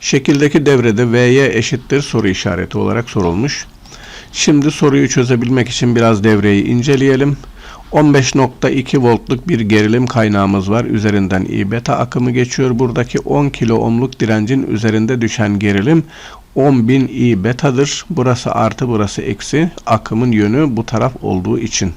Şekildeki devrede V'ye eşittir soru işareti olarak sorulmuş. Şimdi soruyu çözebilmek için biraz devreyi inceleyelim. 15.2 voltluk bir gerilim kaynağımız var. Üzerinden I beta akımı geçiyor. Buradaki 10 kilo ohmluk direncin üzerinde düşen gerilim 10.000 I betadır. Burası artı burası eksi. Akımın yönü bu taraf olduğu için.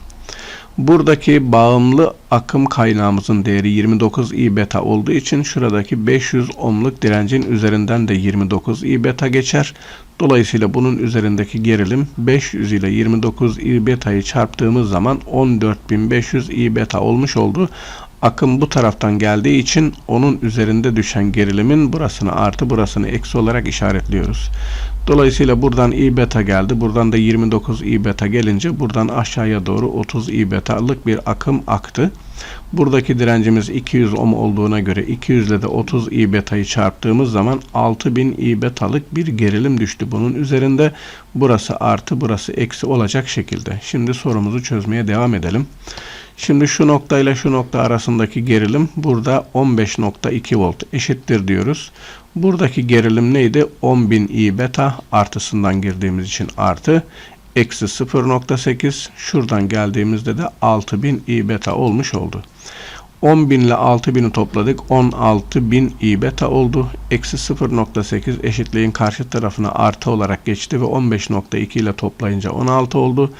Buradaki bağımlı akım kaynağımızın değeri 29 I beta olduğu için şuradaki 500 ohmluk direncin üzerinden de 29 I beta geçer. Dolayısıyla bunun üzerindeki gerilim 500 ile 29 I beta'yı çarptığımız zaman 14500 I beta olmuş oldu. Akım bu taraftan geldiği için onun üzerinde düşen gerilimin burasını artı burasını eksi olarak işaretliyoruz. Dolayısıyla buradan I beta geldi. Buradan da 29 I beta gelince buradan aşağıya doğru 30 I beta'lık bir akım aktı. Buradaki direncimiz 200 ohm olduğuna göre 200 ile de 30 I beta'yı çarptığımız zaman 6000 I beta'lık bir gerilim düştü bunun üzerinde. Burası artı burası eksi olacak şekilde. Şimdi sorumuzu çözmeye devam edelim. Şimdi şu nokta ile şu nokta arasındaki gerilim burada 15.2 volt eşittir diyoruz. Buradaki gerilim neydi? 10.000 I beta artısından girdiğimiz için artı eksi 0.8 şuradan geldiğimizde de 6000 I beta olmuş oldu. 10.000 ile 6.000'i topladık. 16.000 I beta oldu. Eksi 0.8 eşitliğin karşı tarafına artı olarak geçti ve 15.2 ile toplayınca 16 oldu.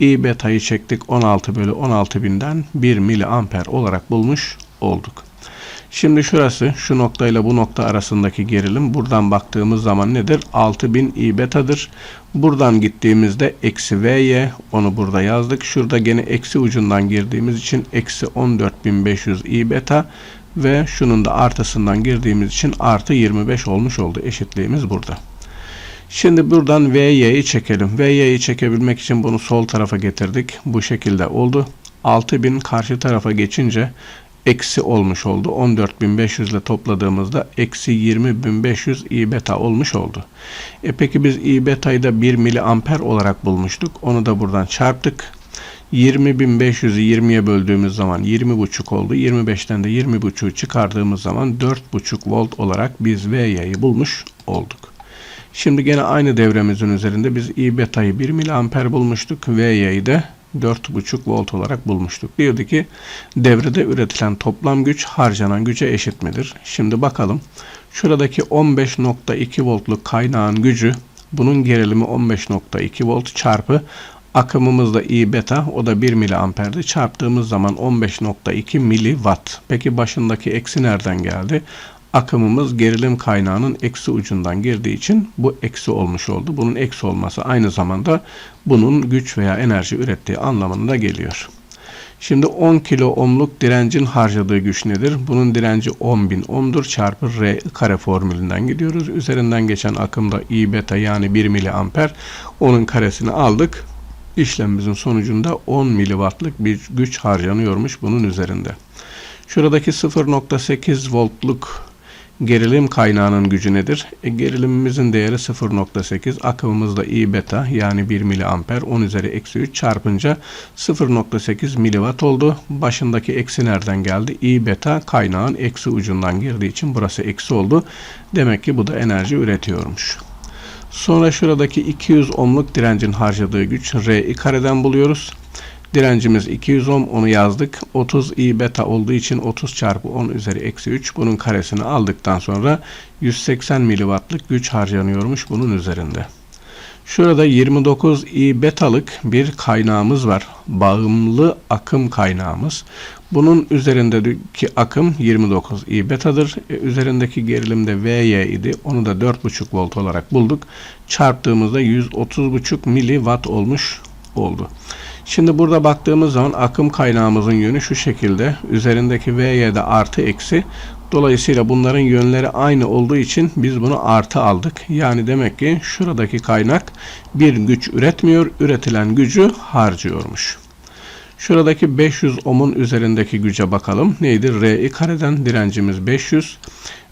I beta'yı çektik 16 bölü 16.000'den 1 miliamper olarak bulmuş olduk. Şimdi şurası şu noktayla bu nokta arasındaki gerilim buradan baktığımız zaman nedir? 6000 I beta'dır. Buradan gittiğimizde eksi V'ye onu burada yazdık. Şurada gene eksi ucundan girdiğimiz için eksi 14500 I beta ve şunun da artısından girdiğimiz için artı 25 olmuş oldu. Eşitliğimiz burada. Şimdi buradan VY'yi çekelim. VY'yi çekebilmek için bunu sol tarafa getirdik. Bu şekilde oldu. 6000 karşı tarafa geçince eksi olmuş oldu. 14.500 ile topladığımızda eksi 20.500 I beta olmuş oldu. E peki biz I beta'yı da 1 miliamper olarak bulmuştuk. Onu da buradan çarptık. 20.500'ü 20'ye böldüğümüz zaman 20.5 oldu. 25'ten de 20.5'u çıkardığımız zaman 4.5 volt olarak biz VY'yi bulmuş olduk. Şimdi gene aynı devremizin üzerinde biz I beta'yı 1 miliamper bulmuştuk. VY'yi de 4,5 volt olarak bulmuştuk. Diyordu ki devrede üretilen toplam güç harcanan güce eşit midir? Şimdi bakalım. Şuradaki 15.2 voltluk kaynağın gücü bunun gerilimi 15.2 volt çarpı akımımız da I beta o da 1 miliamperdi. Çarptığımız zaman 15.2 miliwatt. Peki başındaki eksi nereden geldi? Akımımız gerilim kaynağının eksi ucundan girdiği için bu eksi olmuş oldu. Bunun eksi olması aynı zamanda bunun güç veya enerji ürettiği anlamına geliyor. Şimdi 10 kilo ohmluk direncin harcadığı güç nedir? Bunun direnci 10.000 ohmdur çarpı R kare formülünden gidiyoruz. Üzerinden geçen akımda I beta yani 1 miliamper onun karesini aldık. İşlemimizin sonucunda 10 miliwattlık bir güç harcanıyormuş bunun üzerinde. Şuradaki 0.8 voltluk Gerilim kaynağının gücü nedir? E, gerilimimizin değeri 0.8. Akımımız da I beta yani 1 miliamper 10 üzeri eksi 3 çarpınca 0.8 miliwatt oldu. Başındaki eksi nereden geldi? I beta kaynağın eksi ucundan girdiği için burası eksi oldu. Demek ki bu da enerji üretiyormuş. Sonra şuradaki 200 ohmluk direncin harcadığı güç R kareden buluyoruz. Direncimiz 200 ohm onu yazdık. 30 i beta olduğu için 30 çarpı 10 üzeri eksi 3 bunun karesini aldıktan sonra 180 miliwattlık güç harcanıyormuş bunun üzerinde. Şurada 29 i betalık bir kaynağımız var. Bağımlı akım kaynağımız. Bunun üzerindeki akım 29 i betadır. E, üzerindeki gerilim de Vy idi. Onu da 4,5 volt olarak bulduk. Çarptığımızda 130,5 miliwatt olmuş oldu. Şimdi burada baktığımız zaman akım kaynağımızın yönü şu şekilde. Üzerindeki V'ye de artı eksi. Dolayısıyla bunların yönleri aynı olduğu için biz bunu artı aldık. Yani demek ki şuradaki kaynak bir güç üretmiyor, üretilen gücü harcıyormuş. Şuradaki 500 ohmun üzerindeki güce bakalım. Neydi? R'i kareden direncimiz 500.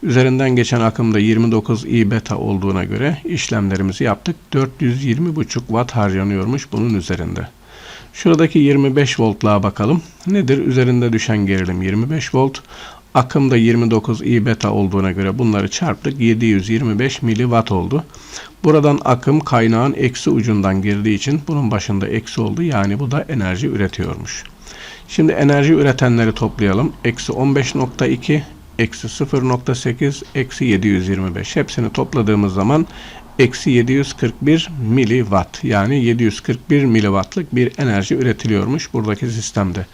Üzerinden geçen akımda 29 I beta olduğuna göre işlemlerimizi yaptık. 420,5 watt harcanıyormuş bunun üzerinde. Şuradaki 25 voltluğa bakalım. Nedir? Üzerinde düşen gerilim 25 volt. Akım da 29 I beta olduğuna göre bunları çarptık. 725 miliwatt oldu. Buradan akım kaynağın eksi ucundan girdiği için bunun başında eksi oldu. Yani bu da enerji üretiyormuş. Şimdi enerji üretenleri toplayalım. Eksi 15.2, eksi 0.8, eksi 725. Hepsini topladığımız zaman eksi 741 miliwatt yani 741 miliwattlık bir enerji üretiliyormuş buradaki sistemde.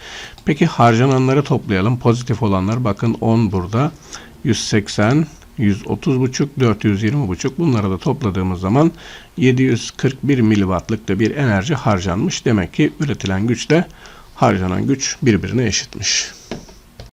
Peki harcananları toplayalım. Pozitif olanlar bakın 10 burada. 180, 130 buçuk, 420 buçuk. Bunları da topladığımız zaman 741 miliwattlık da bir enerji harcanmış. Demek ki üretilen güç de harcanan güç birbirine eşitmiş.